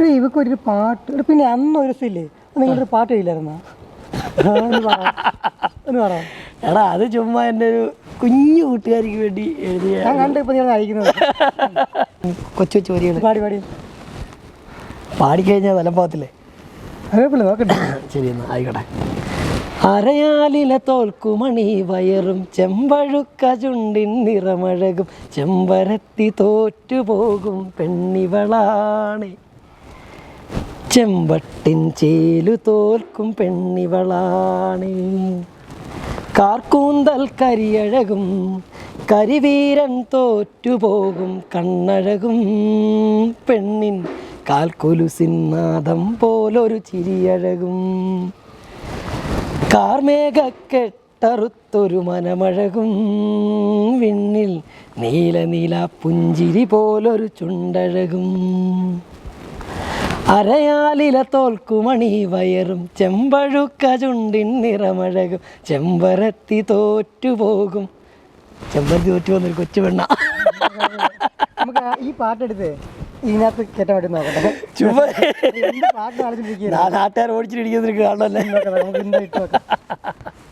എടീ, ഇവക്ക് ഒരു പാട്ട് പിന്നെ അന്ന് ഒരു ദിവസമില്ലേ നിങ്ങളൊരു പാട്ട് ഇല്ലായിരുന്ന എടാ അത് ചുമ്മാ എന്റെ ഒരു കുഞ്ഞു കൂട്ടുകാരിക്ക് വേണ്ടി എഴുതിയ ഞാൻ കണ്ട് ഇപ്പൊ നിങ്ങൾ അയക്കുന്നത് കൊച്ചു കൊച്ചു വരികൾ പാടി പാടി. പാടിക്കഴിഞ്ഞാൽ വിലപ്പോകത്തില്ലേ അതേപോലെ നോക്കട്ടെ. ശരി എന്നാ ആയിക്കോട്ടെ. അരയാലിലെ തോൽക്കുമണി വയറും ചെമ്പഴുക്ക ചുണ്ടിൻ നിറമഴകും. ചെമ്പരത്തി തോറ്റുപോകും പെണ്ണിവളാണ്. ചെമ്പട്ടിൻ ചേലു തോൽക്കും പെണ്ണിവളാണ്. കാർക്കൂന്തൽ കരിയഴകും കരിവീരൻ തോറ്റുപോകും കണ്ണഴകും. പെണ്ണിൻ കാൽക്കുലുസിന്നാദം പോലൊരു ചിരിയഴകും. കാർമേഘക്കെട്ടറുത്തൊരു മനമഴകും. വിണ്ണിൽ നീല നീല പുഞ്ചിരി പോലൊരു ചുണ്ടഴകും. അരയാലില തോൽക്കുമണി വയറും ചെമ്പഴുക്ക ചുണ്ടിൻ നിറമഴകും ചെമ്പരത്തി തോറ്റുപോകും. ചെമ്പരത്തി തോറ്റു വന്നൊരു കൊച്ചു പെണ്ണ. നമുക്ക് ഈ പാട്ടെടുത്ത് ഇതിനകത്ത് കേട്ടാ നോക്കട്ടെ. ചുമ്മാ. പാട്ട് നാട്ടുകാർ ഓടിച്ചിട്ടിരിക്കുന്നതിന് കാണണല്ലേ നമുക്ക് എന്താ ഇട്ട്